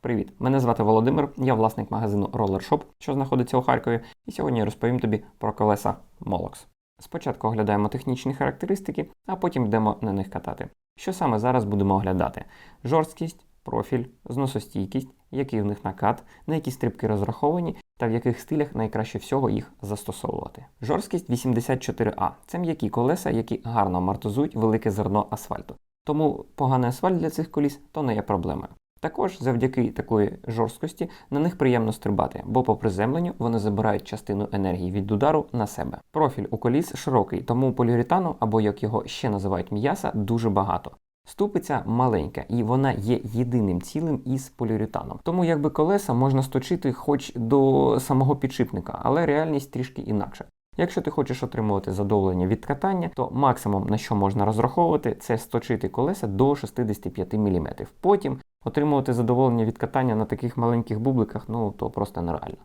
Привіт! Мене звати Володимир, я власник магазину Roller Shop, що знаходиться у Харкові, і сьогодні я розповім тобі про колеса Molox. Спочатку оглядаємо технічні характеристики, а потім йдемо на них катати. Що саме зараз будемо оглядати? Жорсткість, профіль, зносостійкість, який в них накат, на які стрибки розраховані та в яких стилях найкраще всього їх застосовувати. Жорсткість 84А це м'які колеса, які гарно амортизують велике зерно асфальту. Тому поганий асфальт для цих коліс то не є проблемою. Також завдяки такої жорсткості на них приємно стрибати, бо по приземленню вони забирають частину енергії від удару на себе. Профіль у коліс широкий, тому поліуретану, або як його ще називають м'яса, дуже багато. Ступиця маленька і вона є єдиним цілим із поліуретаном. Тому якби колеса можна сточити хоч до самого підшипника, але реальність трішки інакша. Якщо ти хочеш отримувати задоволення від катання, то максимум на що можна розраховувати, це сточити колеса до 65 мм. Потім отримувати задоволення від катання на таких маленьких бубликах, ну то просто нереально.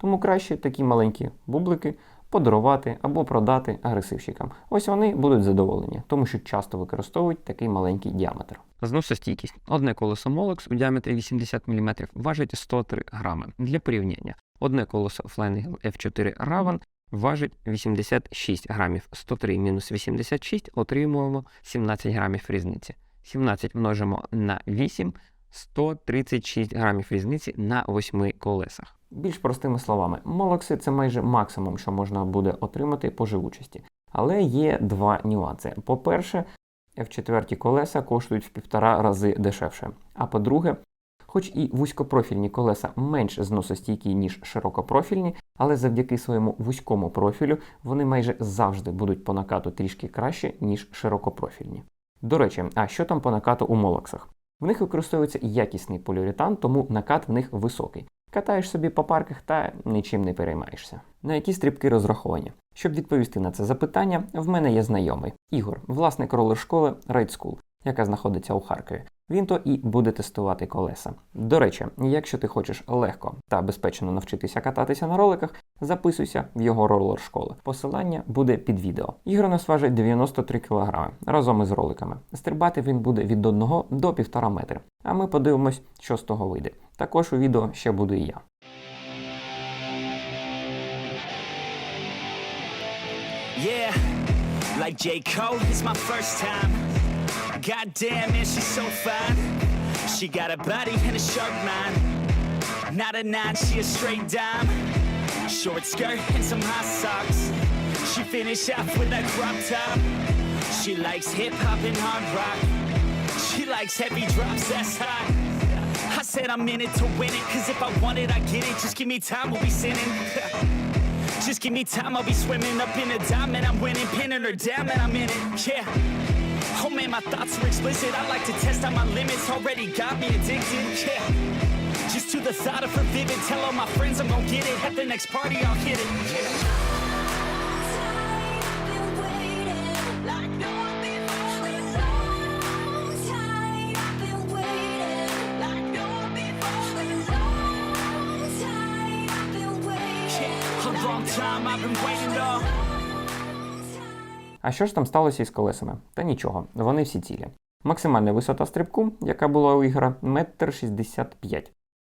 Тому краще такі маленькі бублики подарувати або продати агресивщикам. Ось вони будуть задоволені, тому що часто використовують такий маленький діаметр. Зносостійкість. Одне колесо Molex у діаметрі 80 мм важить 103 грами. Для порівняння, одне колесо Flying F4 Raven важить 86 грамів. 103 мінус 86 отримуємо 17 грамів різниці. 17 множимо на 8, 136 грамів різниці на 8 колесах. Більш простими словами, молокси це майже максимум, що можна буде отримати по живучості. Але є два нюанси. По-перше, F4 колеса коштують в півтора рази дешевше. А по-друге, хоч і вузькопрофільні колеса менш зносостійкі, ніж широкопрофільні, але завдяки своєму вузькому профілю вони майже завжди будуть по накату трішки краще, ніж широкопрофільні. До речі, а що там по накату у молоксах? В них використовується якісний поліуретан, тому накат в них високий. Катаєш собі по парках та нічим не переймаєшся. На які стрибки розраховані? Щоб відповісти на це запитання, в мене є знайомий Ігор, власник ролер-школи Ride School, яка знаходиться у Харкові. Він то і буде тестувати колеса. До речі, якщо ти хочеш легко та безпечно навчитися кататися на роликах, записуйся в його ролер школи. Посилання буде під відео. У важить 93 кг разом із роликами. Стрибати він буде від 1 до 1,5 метри. А ми подивимось, що з того вийде. Також у відео ще буду і я. Yeah, like J. Cole, it's my first time. Goddamn, man, she's so fine. She got a body and a sharp mind. Not a nine, she a straight dime. Short skirt and some high socks. She finished off with that crop top. She likes hip hop and hard rock. She likes heavy drops, that's hot. I said I'm in it to win it, cause if I want it, I get it. Just give me time, we'll be sinning. Just give me time, I'll be swimming up in a diamond. I'm winning, pinning her down, and I'm in it. Yeah. Oh man, my thoughts are explicit. I like to test out my limits. Already got me addicted. Yeah. Just to the thought of her vivid. Tell all my friends I'm gonna get it. At the next party, I'll hit it. Yeah. Time I've been waiting on. А що ж там сталося із колесами? Та нічого, вони всі цілі. Максимальна висота стрибку, яка була у ігра, 1,65 м.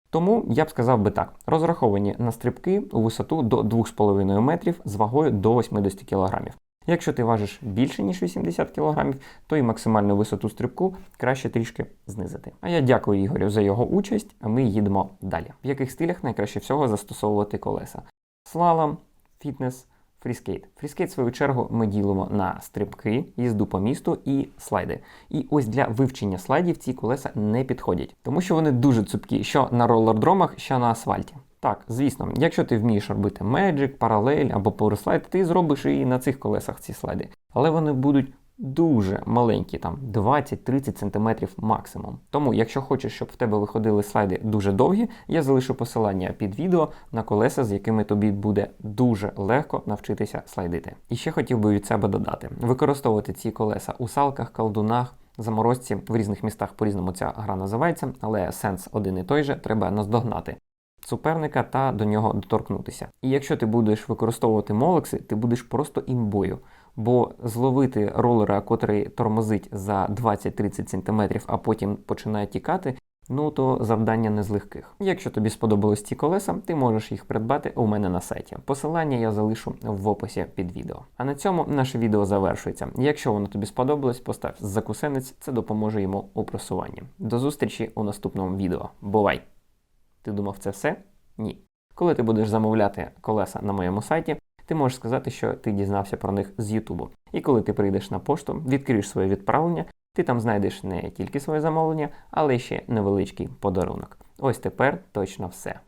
Тому я б сказав би так: розраховані на стрибки у висоту до 2,5 метрів з вагою до 80 кг. Якщо ти важиш більше, ніж 80 кг, то і максимальну висоту стрибку краще трішки знизити. А я дякую Ігорю за його участь, а ми їдемо далі. В яких стилях найкраще всього застосовувати колеса? Слалом, фітнес, фріскейт. Фріскейт, в свою чергу, ми ділимо на стрибки, їзду по місту і слайди. І ось для вивчення слайдів ці колеса не підходять, тому що вони дуже цупкі, що на ролердромах, що на асфальті. Так, звісно, якщо ти вмієш робити Magic, паралель або Powerslide, ти зробиш і на цих колесах ці слайди. Але вони будуть дуже маленькі, там 20-30 см максимум. Тому, якщо хочеш, щоб в тебе виходили слайди дуже довгі, я залишу посилання під відео на колеса, з якими тобі буде дуже легко навчитися слайдити. І ще хотів би від себе додати: використовувати ці колеса у салках, колдунах. Заморозці в різних містах по-різному ця гра називається, але сенс один і той же треба наздогнати суперника та до нього доторкнутися. І якщо ти будеш використовувати молекси, ти будеш просто імбою. Бо зловити ролера, котрий тормозить за 20-30 см, а потім починає тікати, Ну то завдання не з легких. Якщо тобі сподобались ці колеса, ти можеш їх придбати у мене на сайті. Посилання я залишу в описі під відео. А на цьому наше відео завершується. Якщо воно тобі сподобалось, постав закусенець, це допоможе йому у просуванні. До зустрічі у наступному відео. Бувай! Ти думав це все? Ні. Коли ти будеш замовляти колеса на моєму сайті, ти можеш сказати, що ти дізнався про них з Ютубу. І коли ти прийдеш на пошту, відкриєш своє відправлення, ти там знайдеш не тільки своє замовлення, але ще невеличкий подарунок. Ось тепер точно все.